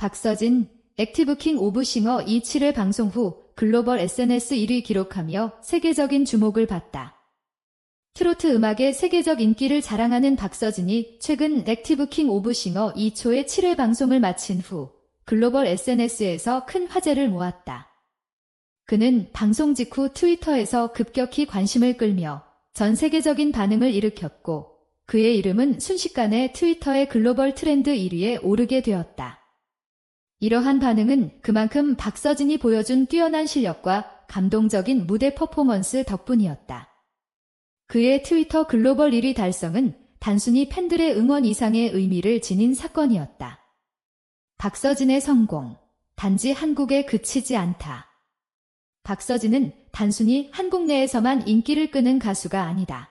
박서진, 액티브킹 오브 싱어 27회 방송 후 글로벌 SNS 1위 기록하며 세계적인 주목을 받다. 트로트 음악의 세계적 인기를 자랑하는 박서진이 최근 액티브킹 오브 싱어 2초의 7회 방송을 마친 후 글로벌 SNS에서 큰 화제를 모았다. 그는 방송 직후 트위터에서 급격히 관심을 끌며 전 세계적인 반응을 일으켰고 그의 이름은 순식간에 트위터의 글로벌 트렌드 1위에 오르게 되었다. 이러한 반응은 그만큼 박서진이 보여준 뛰어난 실력과 감동적인 무대 퍼포먼스 덕분이었다. 그의 트위터 글로벌 1위 달성은 단순히 팬들의 응원 이상의 의미를 지닌 사건이었다. 박서진의 성공, 단지 한국에 그치지 않다. 박서진은 단순히 한국 내에서만 인기를 끄는 가수가 아니다.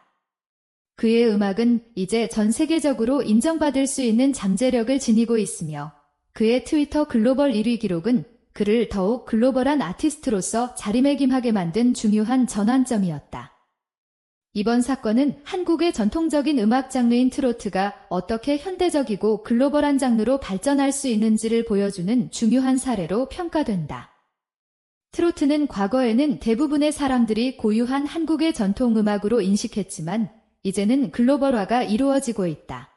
그의 음악은 이제 전 세계적으로 인정받을 수 있는 잠재력을 지니고 있으며 그의 트위터 글로벌 1위 기록은 그를 더욱 글로벌한 아티스트로서 자리매김하게 만든 중요한 전환점이었다. 이번 사건은 한국의 전통적인 음악 장르인 트로트가 어떻게 현대적이고 글로벌한 장르로 발전할 수 있는지를 보여주는 중요한 사례로 평가된다. 트로트는 과거에는 대부분의 사람들이 고유한 한국의 전통 음악으로 인식했지만 이제는 글로벌화가 이루어지고 있다.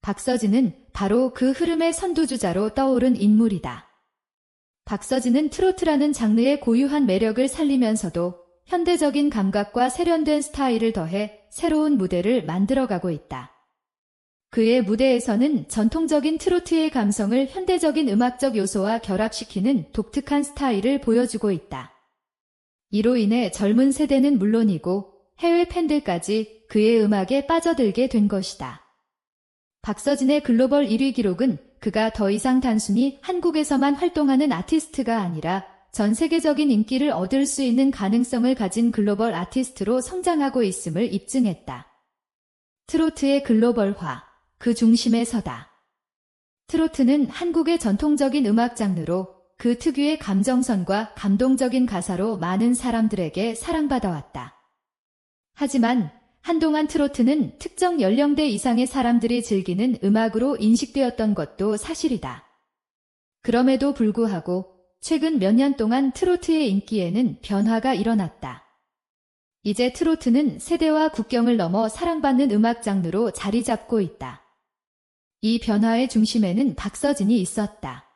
박서진은 바로 그 흐름의 선두주자로 떠오른 인물이다. 박서진은 트로트라는 장르의 고유한 매력을 살리면서도 현대적인 감각과 세련된 스타일을 더해 새로운 무대를 만들어가고 있다. 그의 무대에서는 전통적인 트로트의 감성을 현대적인 음악적 요소와 결합시키는 독특한 스타일을 보여주고 있다. 이로 인해 젊은 세대는 물론이고 해외 팬들까지 그의 음악에 빠져들게 된 것이다. 박서진의 글로벌 1위 기록은 그가 더 이상 단순히 한국에서만 활동하는 아티스트가 아니라 전 세계적인 인기를 얻을 수 있는 가능성을 가진 글로벌 아티스트로 성장하고 있음을 입증했다. 트로트의 글로벌화, 그 중심에 서다. 트로트는 한국의 전통적인 음악 장르로 그 특유의 감정선과 감동적인 가사로 많은 사람들에게 사랑받아왔다. 하지만 한동안 트로트는 특정 연령대 이상의 사람들이 즐기는 음악으로 인식되었던 것도 사실이다. 그럼에도 불구하고 최근 몇 년 동안 트로트의 인기에는 변화가 일어났다. 이제 트로트는 세대와 국경을 넘어 사랑받는 음악 장르로 자리 잡고 있다. 이 변화의 중심에는 박서진이 있었다.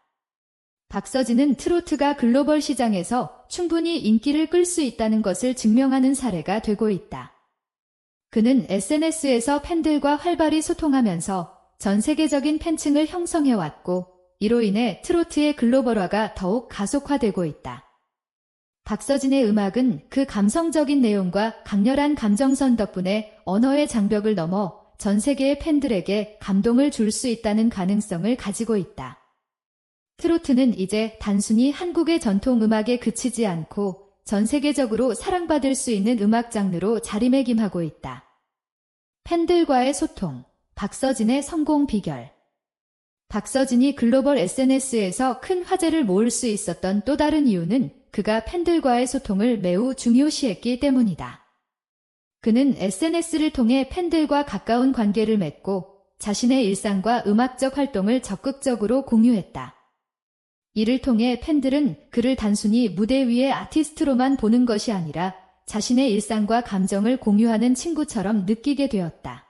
박서진은 트로트가 글로벌 시장에서 충분히 인기를 끌 수 있다는 것을 증명하는 사례가 되고 있다. 그는 SNS에서 팬들과 활발히 소통하면서 전 세계적인 팬층을 형성해왔고 이로 인해 트로트의 글로벌화가 더욱 가속화되고 있다. 박서진의 음악은 그 감성적인 내용과 강렬한 감정선 덕분에 언어의 장벽을 넘어 전 세계의 팬들에게 감동을 줄 수 있다는 가능성을 가지고 있다. 트로트는 이제 단순히 한국의 전통 음악에 그치지 않고 전 세계적으로 사랑받을 수 있는 음악 장르로 자리매김하고 있다. 팬들과의 소통, 박서진의 성공 비결. 박서진이 글로벌 SNS에서 큰 화제를 모을 수 있었던 또 다른 이유는 그가 팬들과의 소통을 매우 중요시했기 때문이다. 그는 SNS를 통해 팬들과 가까운 관계를 맺고 자신의 일상과 음악적 활동을 적극적으로 공유했다. 이를 통해 팬들은 그를 단순히 무대 위의 아티스트로만 보는 것이 아니라 자신의 일상과 감정을 공유하는 친구처럼 느끼게 되었다.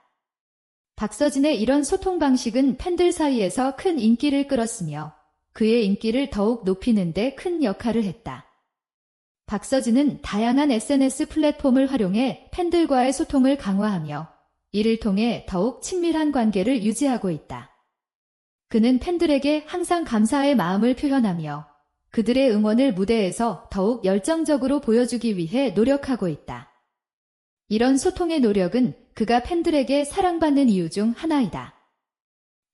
박서진의 이런 소통 방식은 팬들 사이에서 큰 인기를 끌었으며 그의 인기를 더욱 높이는 데 큰 역할을 했다. 박서진은 다양한 SNS 플랫폼을 활용해 팬들과의 소통을 강화하며 이를 통해 더욱 친밀한 관계를 유지하고 있다. 그는 팬들에게 항상 감사의 마음을 표현하며 그들의 응원을 무대에서 더욱 열정적으로 보여주기 위해 노력하고 있다. 이런 소통의 노력은 그가 팬들에게 사랑받는 이유 중 하나이다.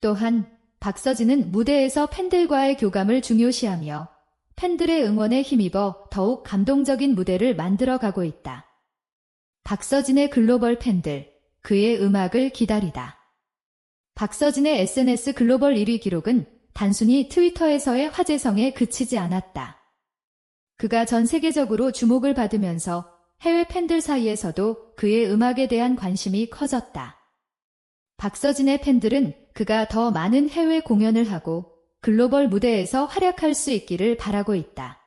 또한 박서진은 무대에서 팬들과의 교감을 중요시하며 팬들의 응원에 힘입어 더욱 감동적인 무대를 만들어가고 있다. 박서진의 글로벌 팬들, 그의 음악을 기다리다. 박서진의 SNS 글로벌 1위 기록은 단순히 트위터에서의 화제성에 그치지 않았다. 그가 전 세계적으로 주목을 받으면서 해외 팬들 사이에서도 그의 음악에 대한 관심이 커졌다. 박서진의 팬들은 그가 더 많은 해외 공연을 하고 글로벌 무대에서 활약할 수 있기를 바라고 있다.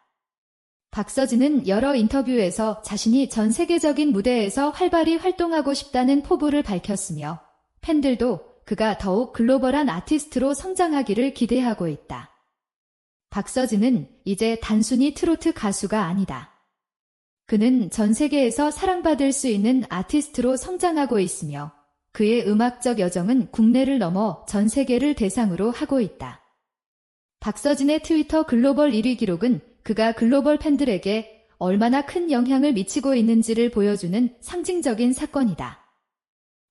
박서진은 여러 인터뷰에서 자신이 전 세계적인 무대에서 활발히 활동하고 싶다는 포부를 밝혔으며 팬들도 그가 더욱 글로벌한 아티스트로 성장하기를 기대하고 있다. 박서진은 이제 단순히 트로트 가수가 아니다. 그는 전 세계에서 사랑받을 수 있는 아티스트로 성장하고 있으며 그의 음악적 여정은 국내를 넘어 전 세계를 대상으로 하고 있다. 박서진의 트위터 글로벌 1위 기록은 그가 글로벌 팬들에게 얼마나 큰 영향을 미치고 있는지를 보여주는 상징적인 사건이다.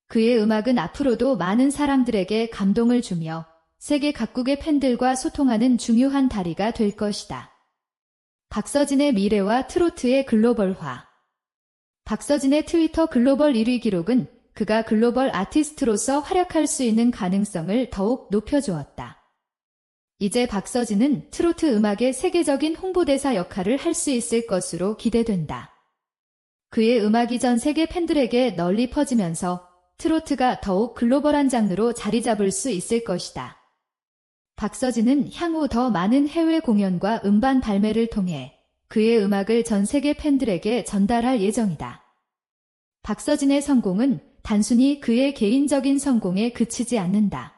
그의 음악은 앞으로도 많은 사람들에게 감동을 주며 세계 각국의 팬들과 소통하는 중요한 다리가 될 것이다. 박서진의 미래와 트로트의 글로벌화. 박서진의 트위터 글로벌 1위 기록은 그가 글로벌 아티스트로서 활약할 수 있는 가능성을 더욱 높여주었다. 이제 박서진은 트로트 음악의 세계적인 홍보대사 역할을 할 수 있을 것으로 기대된다. 그의 음악이 전 세계 팬들에게 널리 퍼지면서 트로트가 더욱 글로벌한 장르로 자리 잡을 수 있을 것이다. 박서진은 향후 더 많은 해외 공연과 음반 발매를 통해 그의 음악을 전 세계 팬들에게 전달할 예정이다. 박서진의 성공은 단순히 그의 개인적인 성공에 그치지 않는다.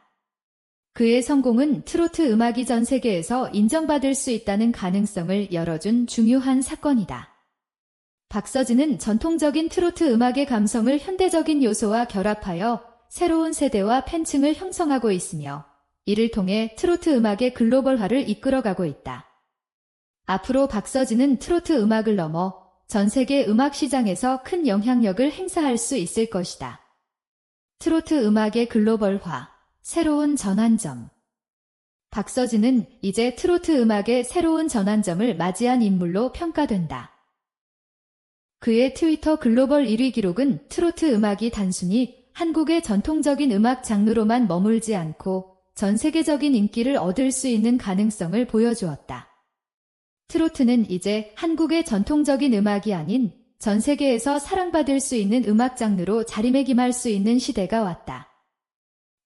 그의 성공은 트로트 음악이 전 세계에서 인정받을 수 있다는 가능성을 열어준 중요한 사건이다. 박서진은 전통적인 트로트 음악의 감성을 현대적인 요소와 결합하여 새로운 세대와 팬층을 형성하고 있으며 이를 통해 트로트 음악의 글로벌화를 이끌어가고 있다. 앞으로 박서진은 트로트 음악을 넘어 전 세계 음악 시장에서 큰 영향력을 행사할 수 있을 것이다. 트로트 음악의 글로벌화, 새로운 전환점. 박서진은 이제 트로트 음악의 새로운 전환점을 맞이한 인물로 평가된다. 그의 트위터 글로벌 1위 기록은 트로트 음악이 단순히 한국의 전통적인 음악 장르로만 머물지 않고 전 세계적인 인기를 얻을 수 있는 가능성을 보여주었다. 트로트는 이제 한국의 전통적인 음악이 아닌 전 세계에서 사랑받을 수 있는 음악 장르로 자리매김할 수 있는 시대가 왔다.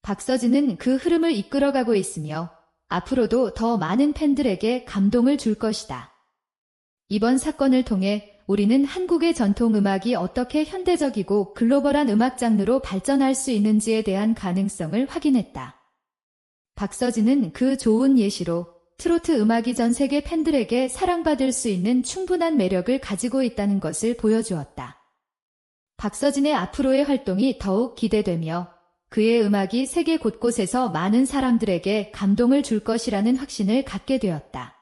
박서진은 그 흐름을 이끌어가고 있으며 앞으로도 더 많은 팬들에게 감동을 줄 것이다. 이번 사건을 통해 우리는 한국의 전통 음악이 어떻게 현대적이고 글로벌한 음악 장르로 발전할 수 있는지에 대한 가능성을 확인했다. 박서진은 그 좋은 예시로 트로트 음악이 전 세계 팬들에게 사랑받을 수 있는 충분한 매력을 가지고 있다는 것을 보여주었다. 박서진의 앞으로의 활동이 더욱 기대되며 그의 음악이 세계 곳곳에서 많은 사람들에게 감동을 줄 것이라는 확신을 갖게 되었다.